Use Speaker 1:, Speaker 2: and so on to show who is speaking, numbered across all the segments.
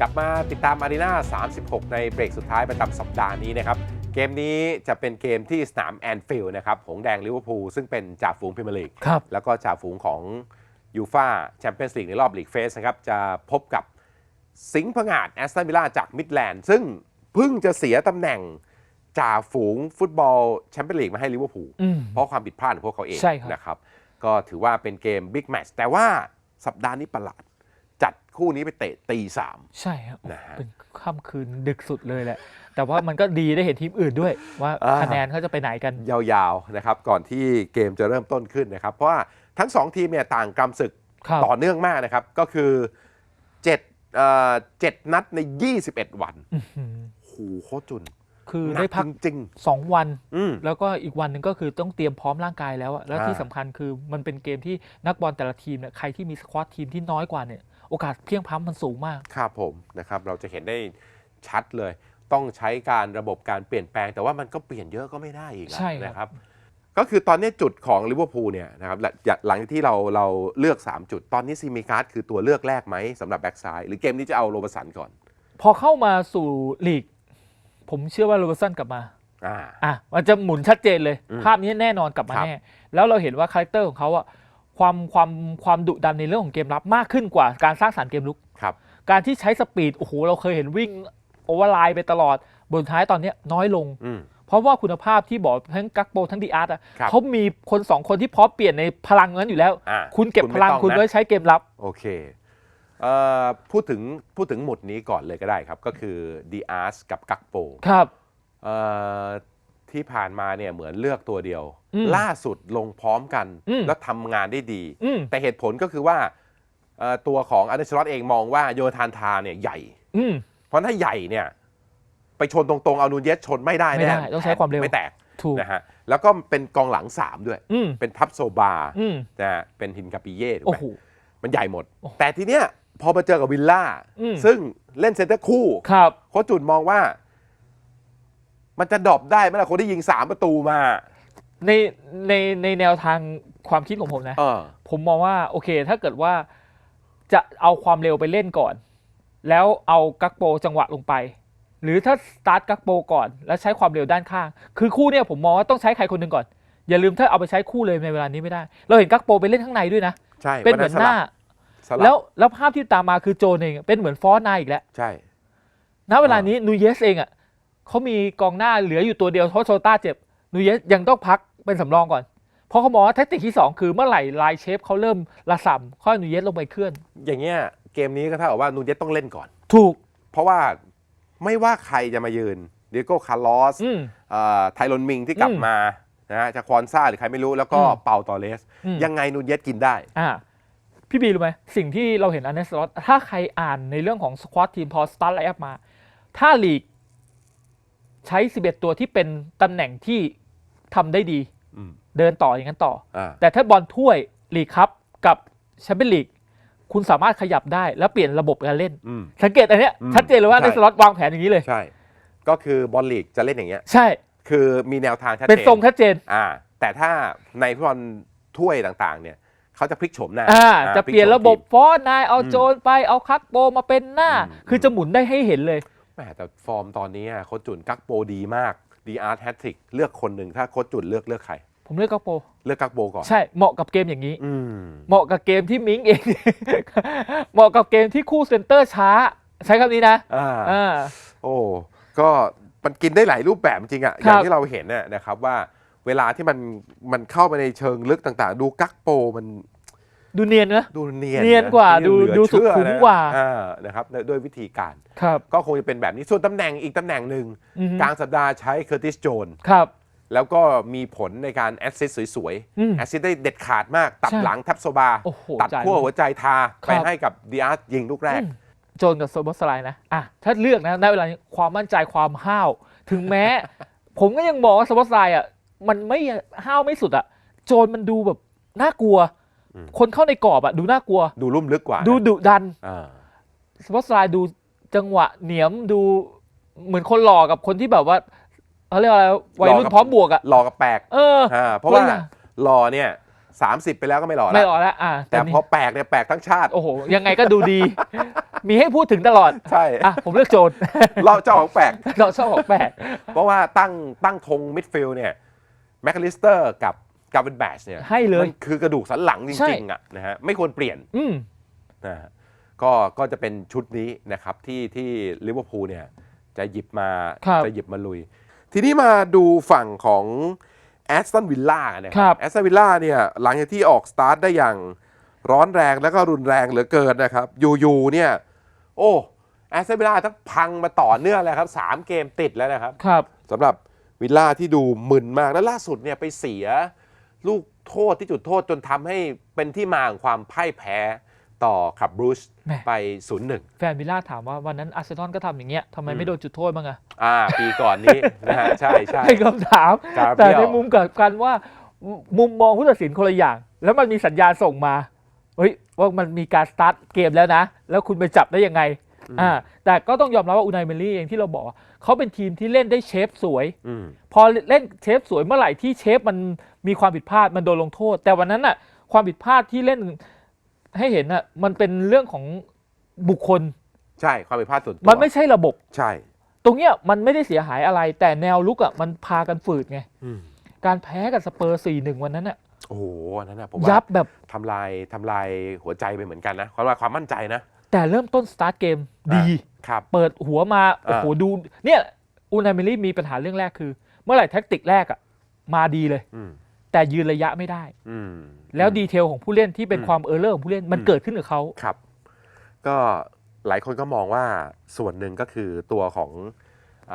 Speaker 1: กลับมาติดตามอารีนา36 ในเบรกสุดท้ายประจำสัปดาห์นี้นะครับ เกมนี้จะเป็นเกมที่สนามแอนฟิลด์นะครับ หงแดงลิเวอร์พูลซึ่งเป็นจ่าฝูงพรีเมียร์ลีก
Speaker 2: ครับ
Speaker 1: แล้วก็จ่าฝูงของยูฟาแชมเปี้ยนส์ลีกในรอบลีกเฟสนะครับ จะพบกับสิงห์ผงาดแอสตันวิลล่าจากมิดแลนด์ ซึ่งเพิ่งจะเสียตำแหน่งจ่าฝูงฟุตบอลแชมเปี้ยนลีกมาให้ลิเวอร์พูล
Speaker 2: อืม
Speaker 1: เพราะความผิดพลาดของพวกเขาเอง
Speaker 2: ใช่ครับ
Speaker 1: นะครับ ก็ถือว่าเป็นเกมบิ๊กแมตช์แต่ว่าสัปดาห์นี้ประหลาดจัด คู่นี้ไปเตะตีสาม
Speaker 2: ใช่ครับ
Speaker 1: นะฮะ
Speaker 2: เป็นค่ำคืนดึกสุดเลยแหละ แต่ว่ามันก็ดีได้เห็นทีมอื่นด้วยว่า
Speaker 1: อ่า
Speaker 2: คะแนนเขาจะไปไหนกัน
Speaker 1: ยาวๆนะครับก่อนที่เกมจะเริ่มต้นขึ้นนะครับ เพราะว่าทั้งสองทีมเนี่ยต่างกำศึก
Speaker 2: ครับ
Speaker 1: ต่อเนื่องมากนะครับ ก็คือ7เอ่อเจ็ดนัดใน 21 วัน
Speaker 2: อื้อหือ
Speaker 1: โหโคตรจุน
Speaker 2: คือ
Speaker 1: หนั
Speaker 2: ได้พัก
Speaker 1: จริง
Speaker 2: สองวัน
Speaker 1: ๆอืม
Speaker 2: แล้วก็อีกวันหนึ่งก็คือต้องเตรียมพร้อมร่างกายแล้วอะแล้วที่
Speaker 1: อ่า
Speaker 2: สำคัญคือมันเป็นเกมที่นักบอลแต่ละทีมเนี่ยใครที่มีสควอตทีมที่น้อยกว่าเนี่ย โอกาสเพลียงพล้ำมันสูงมาก
Speaker 1: ครับผมนะครับเราจะเห็นได้ชัดเลย ต้องใช้การระบบการเปลี่ยนแปลง แต่ว่ามันก็เปลี่ยนเยอะก็ไม่ได้อีกอะ
Speaker 2: ใช่ครับ
Speaker 1: นะครับ ก็คือตอนนี้จุดของลิเวอร์พูลเนี่ยนะครับหลังหลังจากที่เราเราเลือก 3 จุด ตอนนี้ซีมีการ์ดคือตัวเลือกแรกไหมสำหรับแบ็กซ้ายหรือเกมนี้จะเอาโรบสันก่อน
Speaker 2: พอเข้ามาสู่ลีก ผมเชื่อว่าโรเบอร์สันกลับมา
Speaker 1: อ่า
Speaker 2: อะมันจะหมุนชัดเจนเลย
Speaker 1: อืม
Speaker 2: ภาพนี้แน่นอนกลับมา
Speaker 1: ครับ
Speaker 2: แน่ แล้วเราเห็นว่าคาแรคเตอร์ของเขาอะ ความความความดุดันในเรื่องของเกมรับมากขึ้นกว่าการสร้างสรรค์เกมลุก
Speaker 1: ครับ
Speaker 2: การที่ใช้สปีดโอ้โหเราเคยเห็นวิ่งโอเวอร์ไลน์ไปตลอดบนท้ายตอนเนี้ยน้อยลง
Speaker 1: อืม
Speaker 2: เพราะว่าคุณภาพที่บอกทั้งกักโบทั้งดีอาร์ตอะ
Speaker 1: ครับ
Speaker 2: เขามีคนสองคนที่พร้อมเปลี่ยนในพลังนั้นอยู่แล้ว
Speaker 1: อ่า
Speaker 2: คุณเก็บ
Speaker 1: คุณ
Speaker 2: พ
Speaker 1: ไม่
Speaker 2: ลัง
Speaker 1: ต้อง
Speaker 2: คุณ
Speaker 1: นะ
Speaker 2: ไว้ใช้เกมรับ
Speaker 1: โอเคเอ่อพูดถึงพูดถึงหมุดนี้ก่อนเลยก็ได้ครับ ก็คือดีอาร์สกับกักโป
Speaker 2: ครับ
Speaker 1: เอ่อ ที่ผ่านมาเนี่ยเหมือนเลือกตัวเดียว
Speaker 2: อืม
Speaker 1: ล่าสุดลงพร้อมกัน
Speaker 2: อืม
Speaker 1: แล้วทำงานได้ดี
Speaker 2: อืม
Speaker 1: แต่เหตุผลก็คือว่าเอ่อตัวของอันเดอร์ชลอตเองมองว่าโยธานทาเนี่ยใหญ่
Speaker 2: อืม
Speaker 1: เพราะถ้าใหญ่เนี่ย ไปชนตรงๆเอานูนเยสชนไม่ได้
Speaker 2: ไม่
Speaker 1: แน่
Speaker 2: ได้ต้องใช้ความเร็ว
Speaker 1: ไม่แตก
Speaker 2: ถูก
Speaker 1: นะฮะแล้วก็เป็นกองหลัง3ด้วย
Speaker 2: อืม
Speaker 1: เป็นทับโซบา
Speaker 2: อืม
Speaker 1: นะฮะเป็นฮินกาปิเย่ถูก
Speaker 2: โอ้
Speaker 1: ไหม
Speaker 2: โห
Speaker 1: มันใหญ่หมด
Speaker 2: โอ้โห
Speaker 1: แต่ทีเนี้ยพอมาเจอกับวิลล่า
Speaker 2: อืม
Speaker 1: ซึ่งเล่นเซนเตอร์คู่
Speaker 2: ครับ
Speaker 1: โค้ชจุนมองว่า มันจะดรอปได้ไหมล่ะคนที่ยิง3ประตูมา
Speaker 2: ในในในแนวทางความคิดของผมนะ
Speaker 1: เออ
Speaker 2: ผมมองว่าโอเค ถ้าเกิดว่าจะเอาความเร็วไปเล่นก่อน แล้วเอากักโปจังหวะลงไป หรือถ้าสตาร์ทกักโปก่อนแล้วใช้ความเร็วด้านข้าง คือคู่เนี่ยผมมองว่าต้องใช้ใครคนหนึ่งก่อน อย่าลืมถ้าเอาไปใช้คู่เลยในเวลานี้ไม่ได้ เราเห็นกักโปไปเล่นข้างในด้วยนะ
Speaker 1: ใช่
Speaker 2: เป็นเหมือนหน้า
Speaker 1: สลับ
Speaker 2: แล้วแล้วภาพที่ตามมาคือโจนเองเป็นเหมือนฟอสไนายอีกแล้ว
Speaker 1: ใช่
Speaker 2: ณเวลานี้นูเยสเองอะ เขามีกองหน้าเหลืออยู่ตัวเดียวเพราะโชต้าเจ็บนูเยสยังต้องพักเป็นสำรองก่อน เพราะเขาบอกว่าแทคติกที่ 2 คือเมื่อไหร่ไลน์เชฟเขาเริ่มระส่ำค่อยนูเยสลงไปเคลื่อน
Speaker 1: อย่างเงี้ยเกมนี้ก็เท่ากับว่านูนเยสต้องเล่นก่อน
Speaker 2: ถูก
Speaker 1: เพราะว่าไม่ว่าใครจะมายืนเดียโก้คาร์ลอส
Speaker 2: อืม
Speaker 1: เอ่อไทรอนมิงที่กลับ
Speaker 2: อืม
Speaker 1: มานะฮะจากควอนซ่าหรือใครไม่รู้แล้วก็
Speaker 2: อืม
Speaker 1: เปาตอเลส
Speaker 2: อืม
Speaker 1: ยังไงนูนเยสกินได้
Speaker 2: อ่าพี่บีรู้ไหมสิ่งที่เราเห็นอันเนสล็อตถ้าใครอ่านในเรื่องของสควอตทีมพอสตาร์ไลฟ์มา ถ้าลีก ใช้ 11 ตัวที่เป็นตำแหน่งที่ทำได้ดี
Speaker 1: อืม
Speaker 2: เดินต่ออย่างนั้นต่อ
Speaker 1: อ่า
Speaker 2: แต่ถ้าบอลถ้วยลีกครับกับแชมเปี้ยนลีกคุณสามารถขยับได้แล้วเปลี่ยนระบบการเล่น
Speaker 1: อืม
Speaker 2: สังเกตอันเนี้ย
Speaker 1: อืม
Speaker 2: ชัดเจนเลยว่า
Speaker 1: ใช่
Speaker 2: ในสล็อตวางแผนอย่างนี้เลย
Speaker 1: ใช่ ก็คือบอลลีกจะเล่นอย่างเงี้ย
Speaker 2: ใช่
Speaker 1: คือมีแนวทางชัดเจน
Speaker 2: เป็นทรงชัดเจน
Speaker 1: อ่า แต่ถ้าในฟุตบอลถ้วยต่างๆ เนี่ยเขาจะพลิกโฉมหน้า
Speaker 2: อ่า
Speaker 1: อ่า
Speaker 2: จะเปลี่ยน
Speaker 1: พกโฉม
Speaker 2: ระบบ
Speaker 1: ทีม
Speaker 2: ฟอสนายเอา
Speaker 1: อืม
Speaker 2: โจนไปเอาคักโปมาเป็นหน้า
Speaker 1: อืม
Speaker 2: คือจะหมุนได้ให้เห็นเลย
Speaker 1: แหมแต่ฟอร์มตอนนี้อะโค้ชจุนกักโปดีมากดีอาร์ตแฮตทริกเลือกคนหนึ่งถ้าโค้ชจุนเลือกเลือกใคร
Speaker 2: ผมเลือกกักโป
Speaker 1: เลือกกักโปก่อน
Speaker 2: ใช่เหมาะกับเกมอย่างนี้
Speaker 1: อืม
Speaker 2: เหมาะกับเกมที่มิงเอง เหมาะกับเกมที่คู่เซนเตอร์ช้า ใช้คำนี้นะ
Speaker 1: อ่า
Speaker 2: อ่า
Speaker 1: โอ้ก็มันกินได้หลายรูปแบบจริงๆอะ
Speaker 2: ครับ
Speaker 1: อย่างที่เราเห็นน่ะนะครับว่าเวลาที่มันมันเข้าไปในเชิงลึกต่าง ๆ ดูกักโปมัน
Speaker 2: ดูเนียนนะ
Speaker 1: ดูเนียน
Speaker 2: เนียนกว่าะดู
Speaker 1: เหลือ
Speaker 2: ดูสุ
Speaker 1: เชื่อ
Speaker 2: ขุม
Speaker 1: นะ
Speaker 2: กว่า
Speaker 1: อ่นะครับด้วยวิธีการ
Speaker 2: ครับ
Speaker 1: ก็คงจะเป็นแบบนี้ส่วนตำแหน่งอีกตำแหน่งหนึ่ง
Speaker 2: อือฮึ
Speaker 1: กลางสัปดาห์ใช้เคอร์ติสโจน
Speaker 2: ครับ
Speaker 1: แล้วก็มีผลในการแอสซิสสวย
Speaker 2: อืม
Speaker 1: ๆแอสซิสได้เด็ดขาดมาก ตัด
Speaker 2: ใช่
Speaker 1: หลังแทับโซบา
Speaker 2: โอ้โห
Speaker 1: ตัด
Speaker 2: จ่าย
Speaker 1: ขั้วหัวใจทา
Speaker 2: ครับ
Speaker 1: ไปให้กับดีอาร์ยิงลูกแรก
Speaker 2: อืมโจนกับโซบอสไลน์นะอะถ้าเลือกนะณเวลานี้ความมั่นใจความห้าว ถึงแม้ ผมก็ยังมองว่าโซบอสไลน์อะ มันไม่ห้าวไม่สุดอะ โจนมันดูแบบน่ากลัว
Speaker 1: อืม
Speaker 2: คนเข้าในกรอบอะดูน่ากลัว
Speaker 1: ดูลุ่มลึกกว่า
Speaker 2: ดูดุดัน
Speaker 1: อ่า
Speaker 2: สปอตไลน์ดูจังหวะเหนียมดูเหมือนคนหล่อกับคนที่แบบว่าเขาเรียกว่าอะไรวัยรุ่นพร้อมบวกอะ
Speaker 1: หลอกับแปลก
Speaker 2: เออ
Speaker 1: อ่าเพราะว่า
Speaker 2: คนละ
Speaker 1: หลอเนี่ย30ไปแล้วก็ไม่หล่อ
Speaker 2: ไม่
Speaker 1: แล้ว
Speaker 2: รอแล้วอ่า
Speaker 1: แต่
Speaker 2: ตนนี้
Speaker 1: พอแปลกเนี่ยแปลกทั้งชาติ
Speaker 2: โอ้โห ยังไงก็ดูดี มีให้พูดถึงตลอด
Speaker 1: ใช่
Speaker 2: อะผมเลือกโจน
Speaker 1: เราเจ้าของแปลก
Speaker 2: เราชอบของแปลก
Speaker 1: เพราะว่าตั้งตั้งธงมิดฟิลด์เนี่ยแมคคาลิสเตอร์กับ กาเวนแบชเนี่ย
Speaker 2: ให้เลย
Speaker 1: มันคือกระดูกสันหลังจ
Speaker 2: ใช่
Speaker 1: ริงๆอะนะฮะไม่ควรเปลี่ยน
Speaker 2: อืม
Speaker 1: นะฮะก็ก็จะเป็นชุดนี้นะครับที่ที่ลิเวอร์พูลเนี่ยจะหยิบมา
Speaker 2: ครับ
Speaker 1: จะหยิบมาลุย ทีนี้มาดูฝั่งของแอสตันวิลล่านะค
Speaker 2: ครั
Speaker 1: รับแอสตันวิลล่าเนี่ยหลังจากที่ออกสตาร์ทได้อย่างร้อนแรงแล้วก็รุนแรงเหลือเกินนะครับอยู่ๆเนี่ยโอ้แอสตันวิลล่าทั้งพังมาต่อเนื่องเลยครับสามเกมติดแล้วนะครับ
Speaker 2: ครับ
Speaker 1: สำหรับวิลล่าที่ดูมึนมาก แล้วล่าสุดเนี่ยไปเสีย ลูกโทษที่จุดโทษจนทำให้เป็นที่มาของความพ่ายแพ้ต่อขับบรูซ
Speaker 2: แหม่
Speaker 1: ไป 0-1
Speaker 2: แฟนวิลล่าถามว่าวันนั้นอาร์เซนอลก็ทำอย่างเงี้ยทำไม
Speaker 1: อื
Speaker 2: ไม่
Speaker 1: ม
Speaker 2: โดนจุดโทษบ้างอะ
Speaker 1: อ่า ปีก่อนนี้ นะฮะ ใช่ใช่
Speaker 2: เป็นคำถาม
Speaker 1: ครับ
Speaker 2: แต่
Speaker 1: เบี้ยว
Speaker 2: ในมุมกลับกันว่ามุมมองผู้ตัดสินคนละอย่าง แล้วมันมีสัญญาณส่งมาเฮ้ยว่ามันมีการสตาร์ทเกมแล้วนะ แล้วคุณไปจับได้ยังไง อ่าแต่ก็ต้องยอมรับว่าอูนายเมลี่เองที่เราบอกว่าเขาเป็นทีมที่เล่นได้เชฟสวย
Speaker 1: อืม
Speaker 2: พอเล่นเชฟสวยเมื่อไหร่ที่เชฟมันมีความผิดพลาดมันโดนลงโทษ แต่วันนั้นน่ะ ความผิดพลาดที่เล่นให้เห็นน่ะมันเป็นเรื่องของบุคคล
Speaker 1: ใช่ความผิดพลาดส่วนตัว
Speaker 2: มันไม่ใช่ระบบ
Speaker 1: ใช่
Speaker 2: ตรงเนี้ยมันไม่ได้เสียหายอะไร แต่แนวลุกอะมันพากันฝืดไง
Speaker 1: อืม
Speaker 2: การแพ้กับสเปอร์สี่หนึ่งวันนั้นน่ะ
Speaker 1: โอ้โหอันนั้นนะผม
Speaker 2: ยั
Speaker 1: ว่า
Speaker 2: บแบบ
Speaker 1: ทำลายทำลายหัวใจไปเหมือนกันนะความว่าความมั่นใจนะ
Speaker 2: แต่เริ่มต้นสตาร์ทเกมดี
Speaker 1: ครับ
Speaker 2: เปิดหัวมาโอ้โหดู เนี่ยอูนาเมลี่มีปัญหาเรื่องแรกคือ เมื่อไหร่แท็กติกแรกอะมาดีเลย
Speaker 1: อืม
Speaker 2: แต่ยืนระยะไม่ได้
Speaker 1: อืม
Speaker 2: แล้วดีเทลของผู้เล่นที่เป็น
Speaker 1: อืม
Speaker 2: ความเออร์เลอร์ของผู้เล่นมัน
Speaker 1: อืม
Speaker 2: เกิดขึ้นกับเขา
Speaker 1: ครับ ก็หลายคนก็มองว่าส่วนหนึ่งก็คือตัวของ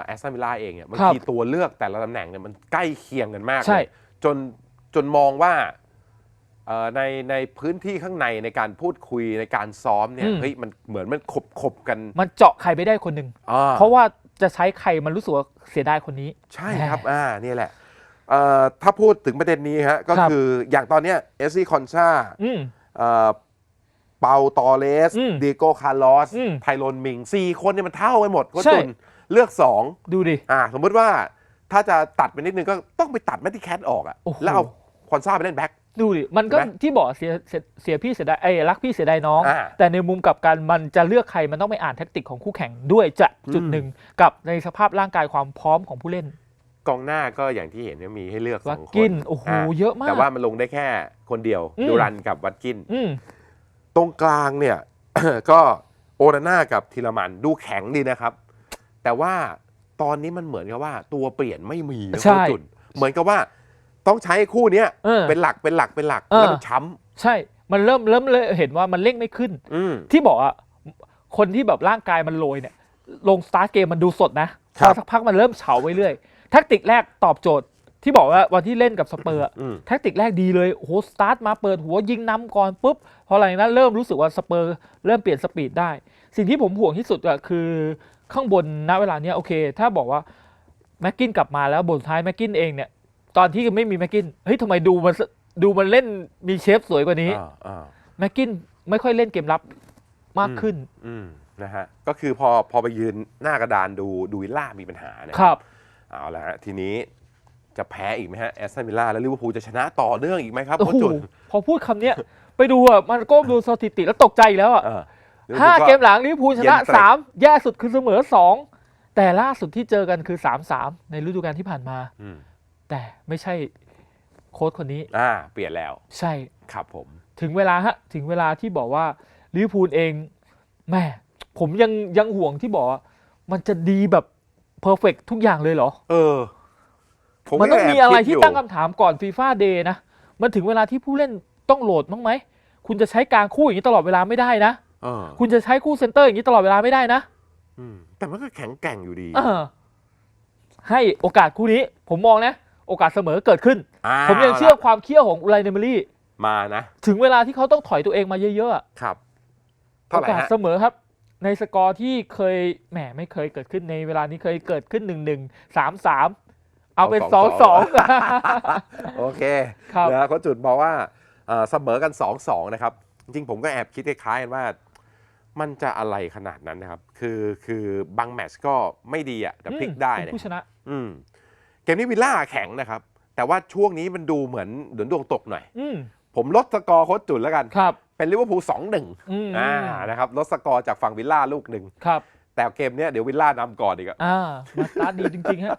Speaker 1: แอสตันวิลล่าเองเนี่ยบาง
Speaker 2: ครับ
Speaker 1: ทีตัวเลือกแต่ละตำแหน่งเนี่ยมันใกล้เคียงกันมาก
Speaker 2: ใช่
Speaker 1: เลยจนจนมองว่าเอ่อ ในในพื้นที่ข้างในในการพูดคุยในการซ้อมเนี่ยเฮ้ยมันเหมือนมันขบขบกัน
Speaker 2: มันเจาะใครไม่ได้คนหนึ่ง
Speaker 1: อ่า
Speaker 2: เพราะว่าจะใช้ใครมันรู้สึกว่าเสียดายคนนี้
Speaker 1: ใช่ครับ อ่า นี่แหละเอ่อถ้าพูดถึงประเด็นนี้ฮะ ก็
Speaker 2: ครับ
Speaker 1: คืออย่างตอนเนี้ยเอสซี่คอนชา
Speaker 2: อืม
Speaker 1: เอ่อเปาตอเลส
Speaker 2: อืม
Speaker 1: เดโกคาร์ลอส
Speaker 2: อืม
Speaker 1: ไทโรนมิงสี่คนเนี่ยมันเท่ากันหมดก็
Speaker 2: ใช่
Speaker 1: จุนเลือกสอง
Speaker 2: ดูดิ
Speaker 1: อ่า สมมติว่าถ้าจะตัดไปนิดนึงก็ต้องไปตัดแมตติแคทออกอะ
Speaker 2: โอ้โห
Speaker 1: แล้วเอาคอนซ่าไปเล่นแบ็ค
Speaker 2: ดูดิมันก็
Speaker 1: เห็นไหม
Speaker 2: ที่บอกเสียเสียเสียพี่เสียดายไอ้ยรักพี่เสียดายน้อง
Speaker 1: อ่า
Speaker 2: แต่ในมุมกลับกันมันจะเลือกใครมันต้องไปอ่านแท็กติกของคู่แข่งด้วยจะจุด
Speaker 1: อืม
Speaker 2: หนึ่งกับในสภาพร่างกายความพร้อมของผู้เล่น
Speaker 1: กองหน้าก็อย่างที่เห็นเนี่ยมีให้เลือกส
Speaker 2: วั
Speaker 1: อ
Speaker 2: ต
Speaker 1: งค
Speaker 2: กิ
Speaker 1: น
Speaker 2: นโอ้โหาเยอะมาก
Speaker 1: แต่ว่ามันลงได้แค่คนเดียว
Speaker 2: อืม
Speaker 1: ดูรันกับวัตกิน
Speaker 2: อืม
Speaker 1: ตรงกลางเนี่ย ก็โอนาน่ากับทีละมันดูแข็งดีนะครับ แต่ว่าตอนนี้มันเหมือนกับว่าตัวเปลี่ยนไม่มีนะ
Speaker 2: ใช่
Speaker 1: โค้ชจุนเหมือนกับว่า ต้องใช้คู่เนี้ย
Speaker 2: เออ
Speaker 1: เป็นหลักเป็นหลักเป็นหลัก
Speaker 2: เออ
Speaker 1: แล้วมันช้
Speaker 2: ใช่ มันเริ่มเริ่มเลยเห็นว่ามันเร่งไม่ขึ้นำ
Speaker 1: อืม
Speaker 2: ที่บอกอะ คนที่แบบร่างกายมันโรยเนี่ย ลงสตาร์ทเกมมันดูสดนะ
Speaker 1: ครั
Speaker 2: พอบสักพักมันเริ่มเฉาไปเรื่อยแท็กติกแรกตอบโจทย์ ที่บอกว่าวันที่เล่นกับสเปอร์อะ
Speaker 1: อืม
Speaker 2: แท็กติกแรกดีเลยโอ้โหสตาร์ทมาเปิดหัวยิงนำก่อนปุ๊บพอหลังจากนั้นเริ่มรู้สึกว่าสเปอร์เริ่มเปลี่ยนสปีดได้ สิ่งที่ผมห่วงที่สุดอะคือข้างบนณเวลาเนี้ยโอเค ถ้าบอกว่าแม็กกินกลับมาแล้วบนท้ายแม็กกินเองเนี่ย ตอนที่ไม่มีแม็กกินเฮ้ยทำไมดูมันดูมันเล่นมีเชฟสวยกว่านี้
Speaker 1: อ่าอ่า
Speaker 2: แม็กกินไม่ค่อยเล่นเกมรับมากขึ้น
Speaker 1: อืมนะฮะก็คือพอพอไปยืนหน้ากระดานดูดูวิลล่ามีปัญหานะครับ เอาละฮะทีนี้จะแพ้อีกไหมฮะแอสตันวิลล่าแล้วลิเวอร์พูลจะชนะต่อเนื่องอีกไหมครับ
Speaker 2: โอ้
Speaker 1: โค้ช
Speaker 2: โห
Speaker 1: จุน
Speaker 2: พอพูดคำเนี้ย ไปดูอะมันก้มดูสถิติแล้วตกใจอีกแล้วอะ
Speaker 1: เออลิวอ
Speaker 2: ห้า
Speaker 1: ร์พูล
Speaker 2: เกมหลังลิเวอร์พูลชนะ
Speaker 1: เย็นเตร็ด
Speaker 2: สามแย่สุดคือเสมอสองแต่ล่าสุดที่เจอกันคือสามสามในฤดูกาลที่ผ่านมา
Speaker 1: อืม
Speaker 2: แต่ไม่ใช่โค้ชคนนี้
Speaker 1: อ่า เปลี่ยนแล้ว
Speaker 2: ใช่
Speaker 1: ครับผม
Speaker 2: ถึงเวลาฮะถึงเวลาที่บอกว่าลิเวอร์พูลเองแม่ผมยังยังห่วงที่บอกว่ามันจะดีแบบเพอร์เฟกทุกอย่างเลยเหรอ
Speaker 1: เออ ผม
Speaker 2: มันต้อง
Speaker 1: ก็แบ
Speaker 2: มีอะไร
Speaker 1: คิด
Speaker 2: ที่
Speaker 1: ยู่
Speaker 2: ตั้งคำถามก่อนฟีฟ่าเดย์นะ มันถึงเวลาที่ผู้เล่นต้องโหลดบ้างไหม คุณจะใช้กลางคู่อย่างนี้ตลอดเวลาไม่ได้นะ
Speaker 1: เออ
Speaker 2: คุณจะใช้คู่เซนเตอร์อย่างนี้ตลอดเวลาไม่ได้นะ
Speaker 1: อืมแต่มันก็แข็งแกร่งอยู่ดี
Speaker 2: เออให้โอกาสคู่นี้ ผมมองนะ โอกาสเสมอเกิดขึ้น
Speaker 1: อ่า
Speaker 2: ผมยังเชื่อความเคี่ยวของอุไรเนเมอรี่
Speaker 1: มานะ
Speaker 2: ถึงเวลาที่เขาต้องถอยตัวเองมาเยอะๆอะ
Speaker 1: ครับ
Speaker 2: โอ
Speaker 1: เท่าไหร่
Speaker 2: กาส
Speaker 1: ฮะ
Speaker 2: เสมอครับ ในสกอร์ที่เคยแหมไม่เคยเกิดขึ้นในเวลานี้เคยเกิดขึ้นหนึ่งหนึ่งสามสามเอาเป็นสองสอง
Speaker 1: โอเค
Speaker 2: ครับ
Speaker 1: นะเขาจุดบอกว่าเอ่อเสมอกัน2-2นะครับ จริงๆผมก็แอบคิดคล้ายๆกันว่ามันจะอะไรขนาดนั้นนะครับ คือคือบางแมตช์ก็ไม่ดีอะแต่พลิกได้
Speaker 2: เป็น
Speaker 1: เนี่ย
Speaker 2: ผู้ชนะ
Speaker 1: อืมเก มนี้วิลล่าแข็งนะครับ แต่ว่าช่วงนี้มันดูเหมือนเหมือนดวงตกหน่อย
Speaker 2: อืม
Speaker 1: ผมลดสกอร์โค้ชจุนแล้วกัน
Speaker 2: ครับ
Speaker 1: เป็นลิเวอร์พูลสองหนึ่ง
Speaker 2: อืม
Speaker 1: อ่านะครับลดสกอร์จากฝั่งวิลล่าลูกหนึ่ง
Speaker 2: ครับ
Speaker 1: แต่เกมเนี้ยเดี๋ยววิลล่านำก่อนอีกอะ
Speaker 2: อ่ามาสตาร์ทดีจริงๆฮะ